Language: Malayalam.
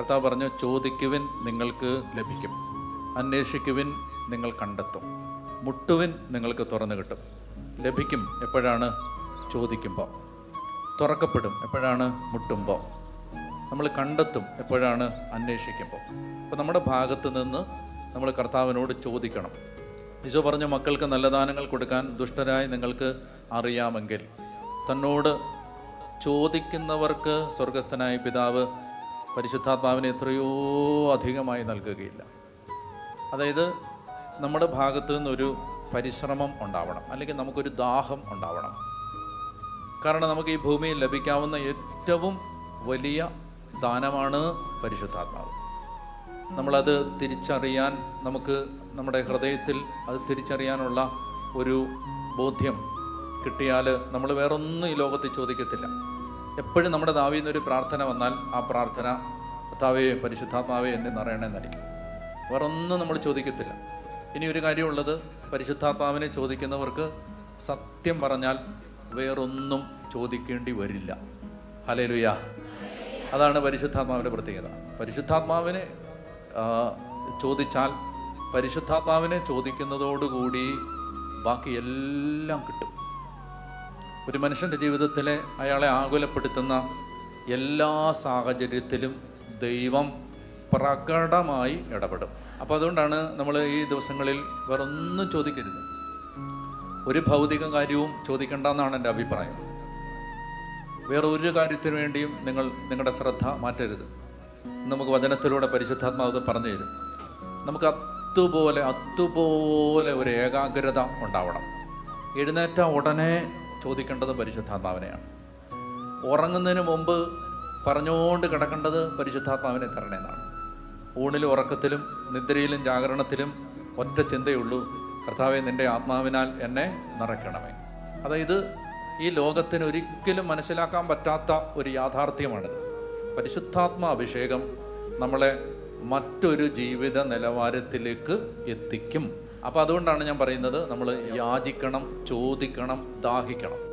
കർത്താവ് പറഞ്ഞു ചോദിക്കുവിൻ നിങ്ങൾക്ക് ലഭിക്കും. അന്വേഷിക്കുവിൻ നിങ്ങൾ കണ്ടെത്തും. മുട്ടുവിൻ നിങ്ങൾക്ക് തുറന്നു കിട്ടും. ലഭിക്കും എപ്പോഴാണ്? ചോദിക്കുമ്പോൾ തുറക്കപ്പെടും എപ്പോഴാണ്? മുട്ടുമ്പോൾ നമ്മൾ കണ്ടെത്തും എപ്പോഴാണ്? അന്വേഷിക്കുമ്പോൾ അപ്പോൾ നമ്മുടെ ഭാഗത്ത് നിന്ന് നമ്മൾ കർത്താവിനോട് ചോദിക്കണം. ഈശോ പറഞ്ഞു മക്കൾക്ക് നല്ല ദാനങ്ങൾ കൊടുക്കാൻ ദുഷ്ടരായി നിങ്ങൾക്ക് അറിയാമെങ്കിൽ തന്നോട് ചോദിക്കുന്നവർക്ക് സ്വർഗസ്ഥനായ പിതാവ് പരിശുദ്ധാത്മാവിനെ എത്രയോ അധികമായി നൽകുകയില്ല. അതായത് നമ്മുടെ ഭാഗത്തു നിന്നൊരു പരിശ്രമം ഉണ്ടാവണം അല്ലെങ്കിൽ നമുക്കൊരു ദാഹം ഉണ്ടാവണം. കാരണം നമുക്ക് ഈ ഭൂമിയിൽ ലഭിക്കാവുന്ന ഏറ്റവും വലിയ ദാനമാണ് പരിശുദ്ധാത്മാവ്. നമ്മളത് തിരിച്ചറിയാൻ നമുക്ക് നമ്മുടെ ഹൃദയത്തിൽ അത് തിരിച്ചറിയാനുള്ള ഒരു ബോധ്യം കിട്ടിയാൽ നമ്മൾ വേറൊന്നും ഈ ലോകത്തിൽ ചോദിക്കത്തില്ല. എപ്പോഴും നമ്മുടെ നാവിൽ നിന്നൊരു പ്രാർത്ഥന വന്നാൽ ആ പ്രാർത്ഥന കർത്താവേ പരിശുദ്ധാത്മാവേ എന്നെ നിറയണമെന്നായിരിക്കും വേറൊന്നും നമ്മൾ ചോദിക്കത്തില്ല. ഇനി ഒരു കാര്യമുള്ളത് പരിശുദ്ധാത്മാവിനെ ചോദിക്കുന്നവർക്ക് സത്യം പറഞ്ഞാൽ വേറൊന്നും ചോദിക്കേണ്ടി വരില്ല. ഹലേലുയ അതാണ് പരിശുദ്ധാത്മാവിന്റെ പ്രത്യേകത. പരിശുദ്ധാത്മാവിനെ ചോദിച്ചാൽ പരിശുദ്ധാത്മാവിനെ ചോദിക്കുന്നതോടുകൂടി ബാക്കി എല്ലാം കിട്ടും. ഒരു മനുഷ്യന്റെ ജീവിതത്തിലെ അയാളെ ആകുലപ്പെടുത്തുന്ന എല്ലാ സാഹചര്യത്തിലും ദൈവം പ്രകടമായി ഇടപെടും. അപ്പോൾ അതുകൊണ്ടാണ് നമ്മൾ ഈ ദിവസങ്ങളിൽ വേറെ ഒന്നും ചോദിക്കരുത്. ഒരു ഭൗതിക കാര്യവും ചോദിക്കേണ്ടെന്നാണ് എന്റെ അഭിപ്രായം. വേറെ ഒരു കാര്യത്തിനു വേണ്ടിയും നിങ്ങൾ നിങ്ങളുടെ ശ്രദ്ധ മാറ്റരുത്. നമുക്ക് വചനത്തിലൂടെ പരിശുദ്ധാത്മാവ് പറഞ്ഞു തരും. നമുക്ക് അതുപോലെ അതുപോലെ ഒരു ഏകാഗ്രത ഉണ്ടാവണം. എഴുന്നേറ്റ ഉടനെ ചോദിക്കേണ്ടത് പരിശുദ്ധാത്മാവിനെയാണ്. ഉറങ്ങുന്നതിന് മുമ്പ് പറഞ്ഞുകൊണ്ട് കിടക്കേണ്ടത് പരിശുദ്ധാത്മാവിനെ തരണേന്നാണ്. ഊണിലും ഉറക്കത്തിലും നിദ്രയിലും ജാഗരണത്തിലും ഒറ്റ ചിന്തയുള്ളൂ. കർത്താവെ നിന്റെ ആത്മാവിനാൽ എന്നെ നിറയ്ക്കണമേ. അതായത് ഈ ലോകത്തിന് ഒരിക്കലും മനസ്സിലാക്കാൻ പറ്റാത്ത ഒരു യാഥാർത്ഥ്യമാണിത്. പരിശുദ്ധാത്മ അഭിഷേകം നമ്മളെ മറ്റൊരു ജീവിത നിലവാരത്തിലേക്ക് എത്തിക്കും. അപ്പോൾ അതുകൊണ്ടാണ് ഞാൻ പറയുന്നത് നമ്മൾ യാചിക്കണം ചോദിക്കണം ദാഹിക്കണം.